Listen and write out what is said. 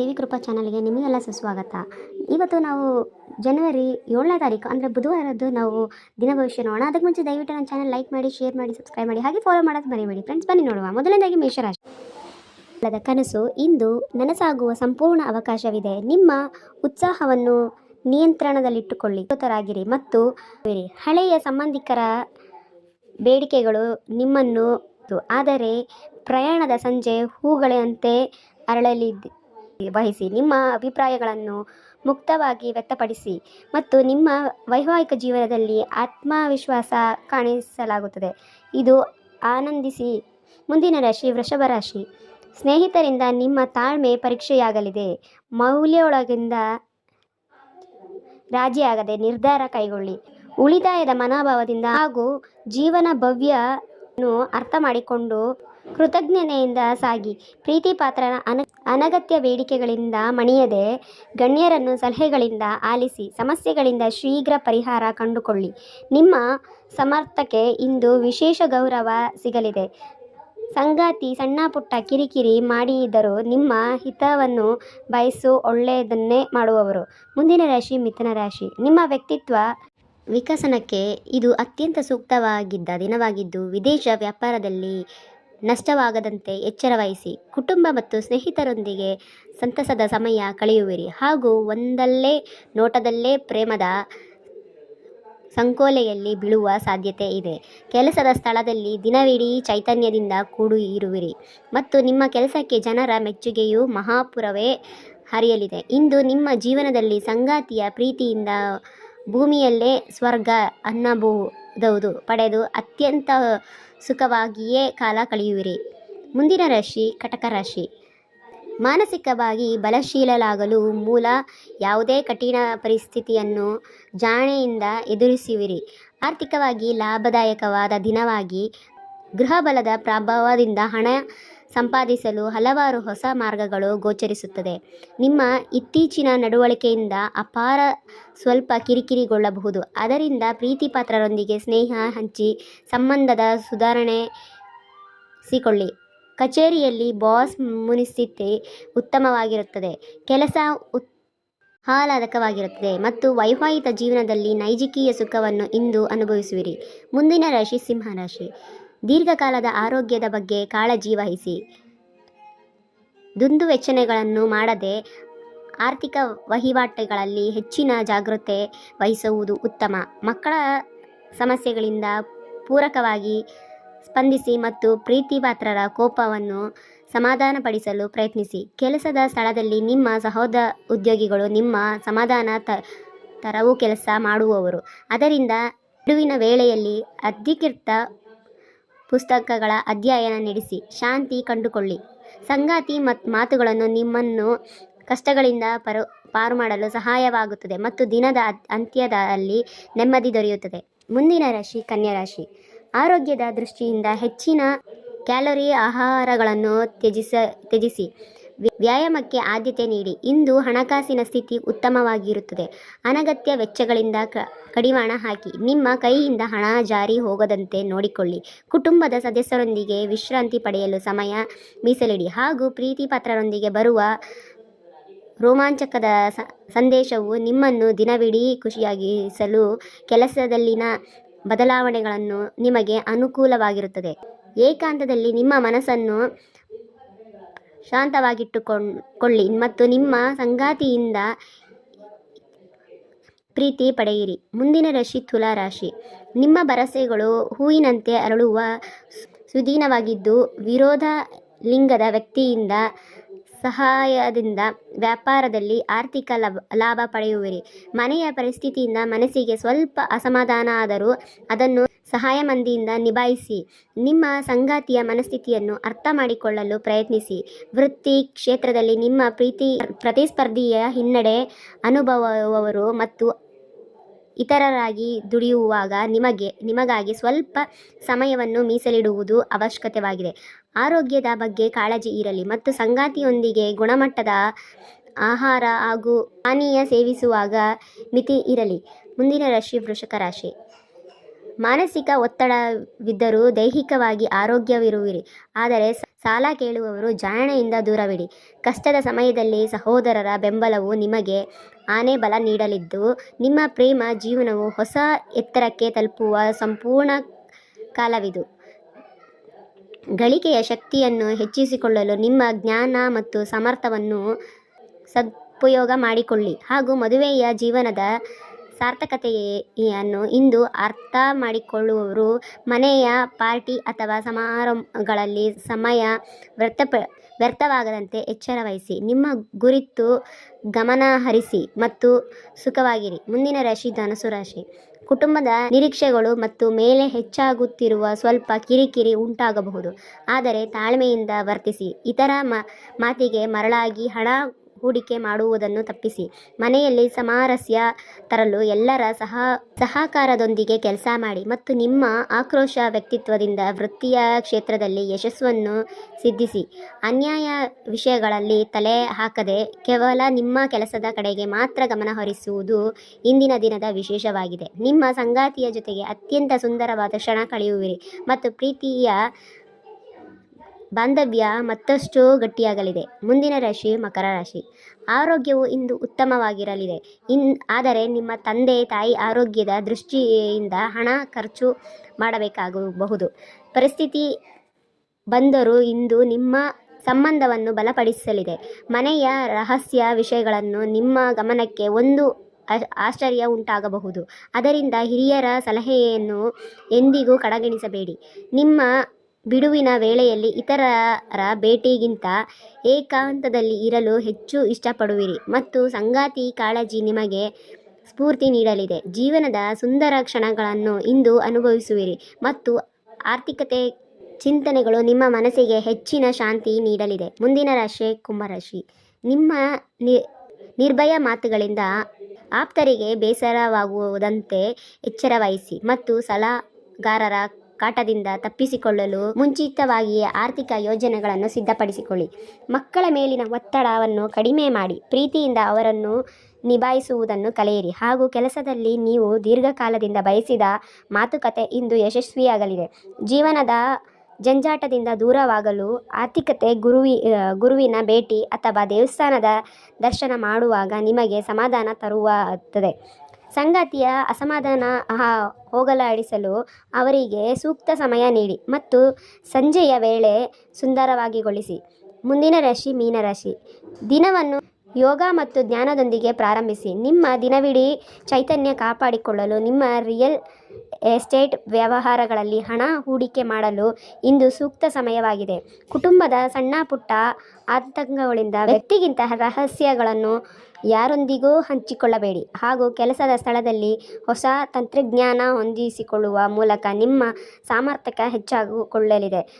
ದೇವಿ ಕೃಪಾ ಚಾನಲ್ಗೆ ನಿಮಗೆಲ್ಲ ಸುಸ್ವಾಗತ. ಇವತ್ತು ನಾವು ಜನವರಿ ಏಳನೇ ತಾರೀಕು, ಅಂದರೆ ಬುಧವಾರದ್ದು ನಾವು ದಿನ ಭವಿಷ್ಯ ನೋಡೋಣ. ಅದಕ್ಕೆ ಮುಂಚೆ ದಯವಿಟ್ಟು ನನ್ನ ಚಾನಲ್ ಲೈಕ್ ಮಾಡಿ, ಶೇರ್ ಮಾಡಿ, ಸಬ್ಸ್ಕ್ರೈಬ್ ಮಾಡಿ, ಹಾಗೆ ಫಾಲೋ ಮಾಡೋದು ಮರಿಬೇಡಿ. ಫ್ರೆಂಡ್ಸ್ ಬನ್ನಿ ನೋಡುವ. ಮೊದಲನೇದಾಗಿ ಮೇಷರಾಶಿ. ಅಲ್ಲದ ಕನಸು ಇಂದು ನನಸಾಗುವ ಸಂಪೂರ್ಣ ಅವಕಾಶವಿದೆ. ನಿಮ್ಮ ಉತ್ಸಾಹವನ್ನು ನಿಯಂತ್ರಣದಲ್ಲಿಟ್ಟುಕೊಳ್ಳಿ. ಜಾಗೃತರಾಗಿರಿ ಮತ್ತು ಹಳೆಯ ಸಂಬಂಧಿಕರ ಬೇಡಿಕೆಗಳು ನಿಮ್ಮನ್ನು ಆದರೆ ಪ್ರಯಾಣದ ಸಂಜೆ ಹೂಗಳಂತೆ ಅರಳಲಿ ವಹಿಸಿ, ನಿಮ್ಮ ಅಭಿಪ್ರಾಯಗಳನ್ನು ಮುಕ್ತವಾಗಿ ವ್ಯಕ್ತಪಡಿಸಿ ಮತ್ತು ನಿಮ್ಮ ವೈವಾಹಿಕ ಜೀವನದಲ್ಲಿ ಆತ್ಮವಿಶ್ವಾಸ ಕಾಣಿಸಲಾಗುತ್ತದೆ. ಇದು ಆನಂದಿಸಿ. ಮುಂದಿನ ರಾಶಿ ವೃಷಭ ರಾಶಿ. ಸ್ನೇಹಿತರಿಂದ ನಿಮ್ಮ ತಾಳ್ಮೆ ಪರೀಕ್ಷೆಯಾಗಲಿದೆ. ಮೌಲ್ಯೊಳಗಿಂದ ರಾಜಿಯಾಗದೆ ನಿರ್ಧಾರ ಕೈಗೊಳ್ಳಿ. ಉಳಿತಾಯದ ಮನೋಭಾವದಿಂದ ಹಾಗೂ ಜೀವನ ಭವ್ಯನು ಅರ್ಥ ಮಾಡಿಕೊಂಡು ಕೃತಜ್ಞತೆಯಿಂದ ಸಾಗಿ ಪ್ರೀತಿ ಪಾತ್ರನ ಅನ, ಅನಗತ್ಯ ಬೇಡಿಕೆಗಳಿಂದ ಮಣಿಯದೆ ಗಣ್ಯರನ್ನು ಸಲಹೆಗಳಿಂದ ಆಲಿಸಿ ಸಮಸ್ಯೆಗಳಿಂದ ಶೀಘ್ರ ಪರಿಹಾರ ಕಂಡುಕೊಳ್ಳಿ. ನಿಮ್ಮ ಸಮರ್ಥಕ್ಕೆ ಇಂದು ವಿಶೇಷ ಗೌರವ ಸಿಗಲಿದೆ. ಸಂಗಾತಿ ಸಣ್ಣ ಪುಟ್ಟ ಕಿರಿಕಿರಿ ಮಾಡಿದರೂ ನಿಮ್ಮ ಹಿತವನ್ನು ಬಯಸು ಒಳ್ಳೆಯದನ್ನೇ ಮಾಡುವವರು. ಮುಂದಿನ ರಾಶಿ ಮಿಥುನ ರಾಶಿ. ನಿಮ್ಮ ವ್ಯಕ್ತಿತ್ವ ವಿಕಸನಕ್ಕೆ ಇದು ಅತ್ಯಂತ ಸೂಕ್ತವಾಗಿದ್ದ ದಿನವಾಗಿದ್ದು ವಿದೇಶ ವ್ಯಾಪಾರದಲ್ಲಿ ನಷ್ಟವಾಗದಂತೆ ಎಚ್ಚರ ವಹಿಸಿ ಕುಟುಂಬ ಮತ್ತು ಸ್ನೇಹಿತರೊಂದಿಗೆ ಸಂತಸದ ಸಮಯ ಕಳೆಯುವಿರಿ. ಹಾಗೂ ಒಂದಲ್ಲೇ ನೋಟದಲ್ಲೇ ಪ್ರೇಮದ ಸಂಕೋಲೆಯಲ್ಲಿ ಬೀಳುವ ಸಾಧ್ಯತೆ ಇದೆ. ಕೆಲಸದ ಸ್ಥಳದಲ್ಲಿ ದಿನವಿಡೀ ಚೈತನ್ಯದಿಂದ ಕೂಡು ಇರುವಿರಿ ಮತ್ತು ನಿಮ್ಮ ಕೆಲಸಕ್ಕೆ ಜನರ ಮೆಚ್ಚುಗೆಯು ಮಹಾಪುರವೇ ಹರಿಯಲಿದೆ. ಇಂದು ನಿಮ್ಮ ಜೀವನದಲ್ಲಿ ಸಂಗಾತಿಯ ಪ್ರೀತಿಯಿಂದ ಭೂಮಿಯಲ್ಲೇ ಸ್ವರ್ಗ ಅನ್ನಬಹುದು ಪಡೆದು ಅತ್ಯಂತ ಸುಖವಾಗಿಯೇ ಕಾಲ ಕಳೆಯುವಿರಿ. ಮುಂದಿನ ರಾಶಿ, ಕಟಕ ರಾಶಿ. ಮಾನಸಿಕವಾಗಿ ಬಲಶೀಲಲಾಗಲು ಮೂಲ ಯಾವುದೇ ಕಠಿಣ ಪರಿಸ್ಥಿತಿಯನ್ನು ಜಾಣೆಯಿಂದ ಎದುರಿಸುವಿರಿ. ಆರ್ಥಿಕವಾಗಿ ಲಾಭದಾಯಕವಾದ ದಿನವಾಗಿ ಗೃಹಬಲದ ಪ್ರಭಾವದಿಂದ ಹಣ ಸಂಪಾದಿಸಲು ಹಲವಾರು ಹೊಸ ಮಾರ್ಗಗಳು ಗೋಚರಿಸುತ್ತದೆ. ನಿಮ್ಮ ಇತ್ತೀಚಿನ ನಡವಳಿಕೆಯಿಂದ ಅಪಾರ ಸ್ವಲ್ಪ ಕಿರಿಕಿರಿಗೊಳ್ಳಬಹುದು. ಅದರಿಂದ ಪ್ರೀತಿ ಪಾತ್ರರೊಂದಿಗೆ ಸ್ನೇಹ, ಹಂಚಿ, ಸಂಬಂಧದ ಸುಧಾರಣೆ ಸಿಕೊಳ್ಳಿ. ಕಚೇರಿಯಲ್ಲಿ ಬಾಸ್ ಮುನಿಸ್ಥಿತಿ ಉತ್ತಮವಾಗಿರುತ್ತದೆ. ಕೆಲಸ ಉತ್, ಆಹ್ಲಾದಕವಾಗಿರುತ್ತದೆ ಮತ್ತು ವೈವಾಹಿತ ಜೀವನದಲ್ಲಿ ನೈಜಿಕೀಯ ಸುಖವನ್ನು ಇಂದು ಅನುಭವಿಸುವಿರಿ. ಮುಂದಿನ ರಾಶಿ ಸಿಂಹ ರಾಶಿ. ದೀರ್ಘಕಾಲದ ಆರೋಗ್ಯದ ಬಗ್ಗೆ ಕಾಳಜಿ ವಹಿಸಿ. ದುಂದುವೆಚ್ಚನೆಗಳನ್ನು ಮಾಡದೆ ಆರ್ಥಿಕ ವಹಿವಾಟುಗಳಲ್ಲಿ ಹೆಚ್ಚಿನ ಜಾಗೃತೆ ವಹಿಸುವುದು ಉತ್ತಮ. ಮಕ್ಕಳ ಸಮಸ್ಯೆಗಳಿಂದ ಪೂರಕವಾಗಿ ಸ್ಪಂದಿಸಿ ಮತ್ತು ಪ್ರೀತಿಪಾತ್ರರ ಕೋಪವನ್ನು ಸಮಾಧಾನಪಡಿಸಲು ಪ್ರಯತ್ನಿಸಿ. ಕೆಲಸದ ಸ್ಥಳದಲ್ಲಿ ನಿಮ್ಮ ಸಹೋದ ಉದ್ಯೋಗಿಗಳು ನಿಮ್ಮ ಸಮಾಧಾನ ತ, ತರವು ಕೆಲಸ ಮಾಡುವವರು. ಅದರಿಂದ, ನಡುವಿನ ವೇಳೆಯಲ್ಲಿ ಅಧಿಕೃತ ಪುಸ್ತಕಗಳ ಅಧ್ಯಯನ ನಡೆಸಿ ಶಾಂತಿ ಕಂಡುಕೊಳ್ಳಿ. ಸಂಗಾತಿ ಮತ್ತು ಮಾತುಗಳನ್ನು ನಿಮ್ಮನ್ನು ಕಷ್ಟಗಳಿಂದ ಪರು, ಪಾರು ಮಾಡಲು ಸಹಾಯವಾಗುತ್ತದೆ ಮತ್ತು ದಿನದ ಅತ್- ಅಂತ್ಯದಲ್ಲಿ ನೆಮ್ಮದಿ ದೊರೆಯುತ್ತದೆ. ಮುಂದಿನ ರಾಶಿ ಕನ್ಯಾ ರಾಶಿ. ಆರೋಗ್ಯದ ದೃಷ್ಟಿಯಿಂದ ಹೆಚ್ಚಿನ ಕ್ಯಾಲೋರಿ ಆಹಾರಗಳನ್ನು ತ್ಯಜಿಸ, ತ್ಯಜಿಸಿ. ವ್ಯಾಯಾಮಕ್ಕೆ ಆದ್ಯತೆ ನೀಡಿ. ಇಂದು ಹಣಕಾಸಿನ ಸ್ಥಿತಿ ಉತ್ತಮವಾಗಿರುತ್ತದೆ. ಅನಗತ್ಯ ವೆಚ್ಚಗಳಿಂದ ಕಡಿವಾಣ ಹಾಕಿ. ನಿಮ್ಮ ಕೈಯಿಂದ ಹಣ ಜಾರಿ ಹೋಗದಂತೆ ನೋಡಿಕೊಳ್ಳಿ. ಕುಟುಂಬದ ಸದಸ್ಯರೊಂದಿಗೆ ವಿಶ್ರಾಂತಿ ಪಡೆಯಲು ಸಮಯ ಮೀಸಲಿಡಿ. ಹಾಗೂ ಪ್ರೀತಿ ಪಾತ್ರರೊಂದಿಗೆ ಬರುವ ರೋಮಾಂಚಕದ ಸಂದೇಶವು ನಿಮ್ಮನ್ನು ದಿನವಿಡೀ ಖುಷಿಯಾಗಿಸಲು ಕೆಲಸದಲ್ಲಿನ ಬದಲಾವಣೆಗಳನ್ನು ನಿಮಗೆ ಅನುಕೂಲವಾಗಿರುತ್ತದೆ. ಏಕಾಂತದಲ್ಲಿ ನಿಮ್ಮ ಮನಸ್ಸನ್ನು ಶಾಂತವಾಗಿಟ್ಟುಕೊಳ್ಳಿ ಮತ್ತು ನಿಮ್ಮ ಸಂಗಾತಿಯಿಂದ ಪ್ರೀತಿ ಪಡೆಯಿರಿ. ಮುಂದಿನ ರಾಶಿ ತುಲಾ ರಾಶಿ. ನಿಮ್ಮ ಭರಸೆಗಳು ಹೂವಿನಂತೆ ಅರಳುವ ಸುದೀನವಾಗಿದ್ದು, ವಿರೋಧ ಲಿಂಗದ ವ್ಯಕ್ತಿಯಿಂದ ಸಹಾಯದಿಂದ ವ್ಯಾಪಾರದಲ್ಲಿ ಆರ್ಥಿಕ ಲಾಭ ಲಾಭ ಪಡೆಯುವಿರಿ. ಮನೆಯ ಪರಿಸ್ಥಿತಿಯಿಂದ ಮನಸ್ಸಿಗೆ ಸ್ವಲ್ಪ ಅಸಮಾಧಾನ ಆದರೂ ಅದನ್ನು ಸಹಾಯಮಂದಿಯಿಂದ ನಿಭಾಯಿಸಿ, ನಿಮ್ಮ ಸಂಗಾತಿಯ ಮನಸ್ಥಿತಿಯನ್ನು ಅರ್ಥ ಮಾಡಿಕೊಳ್ಳಲು ಪ್ರಯತ್ನಿಸಿ. ವೃತ್ತಿ ಕ್ಷೇತ್ರದಲ್ಲಿ ನಿಮ್ಮ ಪ್ರೀತಿ, ಪ್ರತಿಸ್ಪರ್ಧಿಯ ಹಿನ್ನಡೆ ಅನುಭವವರು ಮತ್ತು ಇತರರಾಗಿ ದುಡಿಯುವಾಗ ನಿಮಗೆ, ನಿಮಗಾಗಿ ಸ್ವಲ್ಪ ಸಮಯವನ್ನು ಮೀಸಲಿಡುವುದು ಅವಶ್ಯಕತೆವಾಗಿದೆ ಆರೋಗ್ಯದ ಬಗ್ಗೆ ಕಾಳಜಿ ಇರಲಿ ಮತ್ತು ಸಂಗಾತಿಯೊಂದಿಗೆ ಗುಣಮಟ್ಟದ ಆಹಾರ ಹಾಗೂ ಪಾನೀಯ ಸೇವಿಸುವಾಗ ಮಿತಿ ಇರಲಿ. ಮುಂದಿನ ರಾಶಿ ವೃಷಕ ರಾಶಿ. ಮಾನಸಿಕ ಒತ್ತಡವಿದ್ದರೂ ದೈಹಿಕವಾಗಿ ಆರೋಗ್ಯವಿರುವಿರಿ. ಆದರೆ ಸಾಲ ಕೇಳುವವರು ಜಾಣೆಯಿಂದ ದೂರವಿಡಿ. ಕಷ್ಟದ ಸಮಯದಲ್ಲಿ ಸಹೋದರರ ಬೆಂಬಲವು ನಿಮಗೆ ಆನೆ ಬಲ ನೀಡಲಿದ್ದು, ನಿಮ್ಮ ಪ್ರೇಮ ಜೀವನವು ಹೊಸ ಎತ್ತರಕ್ಕೆ ತಲುಪುವ ಸಂಪೂರ್ಣ ಕಾಲವಿದು. ಗಳಿಕೆಯ ಶಕ್ತಿಯನ್ನು ಹೆಚ್ಚಿಸಿಕೊಳ್ಳಲು ನಿಮ್ಮ ಜ್ಞಾನ ಮತ್ತು ಸಮರ್ಥವನ್ನು ಸದುಪಯೋಗ ಮಾಡಿಕೊಳ್ಳಿ. ಹಾಗೂ ಮದುವೆಯ ಜೀವನದ ಸಾರ್ಥಕತೆಯನ್ನು ಇಂದು ಅರ್ಥ ಮಾಡಿಕೊಳ್ಳುವವರು ಮನೆಯ ಪಾರ್ಟಿ ಅಥವಾ ಸಮಾರಂಭಗಳಲ್ಲಿ ಸಮಯ ವ್ಯರ್ಥಪ ವ್ಯರ್ಥವಾಗದಂತೆ ಎಚ್ಚರ ವಹಿಸಿ. ನಿಮ್ಮ ಗುರಿತು ಗಮನ ಹರಿಸಿ ಮತ್ತು ಸುಖವಾಗಿರಿ. ಮುಂದಿನ ರಾಶಿ ಧನಸು ರಾಶಿ. ಕುಟುಂಬದ ನಿರೀಕ್ಷೆಗಳು ಮತ್ತು ಮೇಲೆ ಹೆಚ್ಚಾಗುತ್ತಿರುವ ಸ್ವಲ್ಪ ಕಿರಿಕಿರಿ ಉಂಟಾಗಬಹುದು. ಆದರೆ ತಾಳ್ಮೆಯಿಂದ ವರ್ತಿಸಿ. ಇತರ ಮಾತಿಗೆ ಮರಳಾಗಿ ಹಣ ಹೂಡಿಕೆ ಮಾಡುವುದನ್ನು ತಪ್ಪಿಸಿ. ಮನೆಯಲ್ಲಿ ಸಾಮರಸ್ಯ ತರಲು ಎಲ್ಲರ ಸಹ, ಸಹಕಾರದೊಂದಿಗೆ ಕೆಲಸ ಮಾಡಿ ಮತ್ತು ನಿಮ್ಮ ಆಕ್ರೋಶ ವ್ಯಕ್ತಿತ್ವದಿಂದ ವೃತ್ತಿಯ ಕ್ಷೇತ್ರದಲ್ಲಿ ಯಶಸ್ಸನ್ನು ಸಿದ್ಧಿಸಿ. ಅನ್ಯಾಯ ವಿಷಯಗಳಲ್ಲಿ ತಲೆ ಹಾಕದೆ ಕೇವಲ ನಿಮ್ಮ ಕೆಲಸದ ಕಡೆಗೆ ಮಾತ್ರ ಗಮನ ಹರಿಸುವುದು ಇಂದಿನ ದಿನದ ವಿಶೇಷವಾಗಿದೆ. ನಿಮ್ಮ ಸಂಗಾತಿಯ ಜೊತೆಗೆ ಅತ್ಯಂತ ಸುಂದರವಾದ ಕ್ಷಣ ಕಳೆಯುವಿರಿ ಮತ್ತು ಪ್ರೀತಿಯ ಬಾಂಧವ್ಯ ಮತ್ತಷ್ಟು ಗಟ್ಟಿಯಾಗಲಿದೆ. ಮುಂದಿನ ರಾಶಿ ಮಕರ ರಾಶಿ. ಆರೋಗ್ಯವು ಇಂದು ಉತ್ತಮವಾಗಿರಲಿದೆ. ಇನ್, ಆದರೆ ನಿಮ್ಮ ತಂದೆ, ತಾಯಿ ಆರೋಗ್ಯದ ದೃಷ್ಟಿಯಿಂದ ಹಣ ಖರ್ಚು ಮಾಡಬೇಕಾಗಬಹುದು. ಪರಿಸ್ಥಿತಿ ಬಂದರೂ ಇಂದು ನಿಮ್ಮ ಸಂಬಂಧವನ್ನು ಬಲಪಡಿಸಲಿದೆ. ಮನೆಯ ರಹಸ್ಯ ವಿಷಯಗಳನ್ನು ನಿಮ್ಮ ಗಮನಕ್ಕೆ ಒಂದು ಆಶ್ಚರ್ಯ ಉಂಟಾಗಬಹುದು. ಅದರಿಂದ ಹಿರಿಯರ ಸಲಹೆಯನ್ನು ಎಂದಿಗೂ ಕಡೆಗಣಿಸಬೇಡಿ. ನಿಮ್ಮ ಬಿಡುವಿನ ವೇಳೆಯಲ್ಲಿ ಇತರರ ಭೇಟಿಗಿಂತ ಏಕಾಂತದಲ್ಲಿ ಇರಲು ಹೆಚ್ಚು ಇಷ್ಟಪಡುವಿರಿ. ಮತ್ತು ಸಂಗಾತಿ ಕಾಳಜಿ ನಿಮಗೆ ಸ್ಫೂರ್ತಿ ನೀಡಲಿದೆ. ಜೀವನದ ಸುಂದರ ಕ್ಷಣಗಳನ್ನು ಇಂದು ಅನುಭವಿಸುವಿರಿ. ಮತ್ತು ಆರ್ಥಿಕತೆ ಚಿಂತನೆಗಳು ನಿಮ್ಮ ಮನಸ್ಸಿಗೆ ಹೆಚ್ಚಿನ ಶಾಂತಿ ನೀಡಲಿದೆ. ಮುಂದಿನ ರಾಶಿ ಕುಂಭರಾಶಿ. ನಿಮ್ಮ ನಿರ್ಭಯ ಮಾತುಗಳಿಂದ ಆಪ್ತರಿಗೆ ಬೇಸರವಾಗುವುದಂತೆ ಎಚ್ಚರವಹಿಸಿ. ಮತ್ತು ಸಲಹಾಗಾರರ ಕಾಟದಿಂದ ತಪ್ಪಿಸಿಕೊಳ್ಳಲು ಮುಂಚಿತವಾಗಿಯೇ ಆರ್ಥಿಕ ಯೋಜನೆಗಳನ್ನು ಸಿದ್ಧಪಡಿಸಿಕೊಳ್ಳಿ. ಮಕ್ಕಳ ಮೇಲಿನ ಒತ್ತಡವನ್ನು ಕಡಿಮೆ ಮಾಡಿ, ಪ್ರೀತಿಯಿಂದ ಅವರನ್ನು ನಿಭಾಯಿಸುವುದನ್ನು ಕಲಿಯಿರಿ. ಹಾಗೂ ಕೆಲಸದಲ್ಲಿ ನೀವು ದೀರ್ಘಕಾಲದಿಂದ ಬಯಸಿದ ಮಾತುಕತೆ ಇಂದು ಯಶಸ್ವಿಯಾಗಲಿದೆ. ಜೀವನದ ಜಂಜಾಟದಿಂದ ದೂರವಾಗಲು ಆರ್ಥಿಕತೆ ಗುರುವಿ ಗುರುವಿನ ಭೇಟಿ ಅಥವಾ ದೇವಸ್ಥಾನದ ದರ್ಶನ ಮಾಡುವಾಗ ನಿಮಗೆ ಸಮಾಧಾನ ತರುತ್ತದೆ ಸಂಗಾತಿಯ ಅಸಮಾಧಾನ ಹೋಗಲಾಡಿಸಲು ಅವರಿಗೆ ಸೂಕ್ತ ಸಮಯ ನೀಡಿ ಮತ್ತು ಸಂಜೆಯ ವೇಳೆ ಸುಂದರವಾಗಿಗೊಳಿಸಿ. ಮುಂದಿನ ರಾಶಿ ಮೀನರಾಶಿ ದಿನವನ್ನು ಯೋಗ ಮತ್ತು ಜ್ಞಾನದೊಂದಿಗೆ ಪ್ರಾರಂಭಿಸಿ. ನಿಮ್ಮ ದಿನವಿಡೀ ಚೈತನ್ಯ ಕಾಪಾಡಿಕೊಳ್ಳಲು ನಿಮ್ಮ ರಿಯಲ್ ಎಸ್ಟೇಟ್ ವ್ಯವಹಾರಗಳಲ್ಲಿ ಹಣ ಹೂಡಿಕೆ ಮಾಡಲು ಇಂದು ಸೂಕ್ತ ಸಮಯವಾಗಿದೆ. ಕುಟುಂಬದ ಸಣ್ಣ ಪುಟ್ಟ ಆತಂಕಗಳಿಂದ ವ್ಯಕ್ತಿಗಿಂತ ರಹಸ್ಯಗಳನ್ನು ಯಾರೊಂದಿಗೂ ಹಂಚಿಕೊಳ್ಳಬೇಡಿ. ಹಾಗೂ ಕೆಲಸದ ಸ್ಥಳದಲ್ಲಿ ಹೊಸ ತಂತ್ರಜ್ಞಾನ ಹೊಂದಿಸಿಕೊಳ್ಳುವ ಮೂಲಕ ನಿಮ್ಮ ಸಾಮರ್ಥ್ಯ ಹೆಚ್ಚಾಗಿಕೊಳ್ಳಲಿದೆ.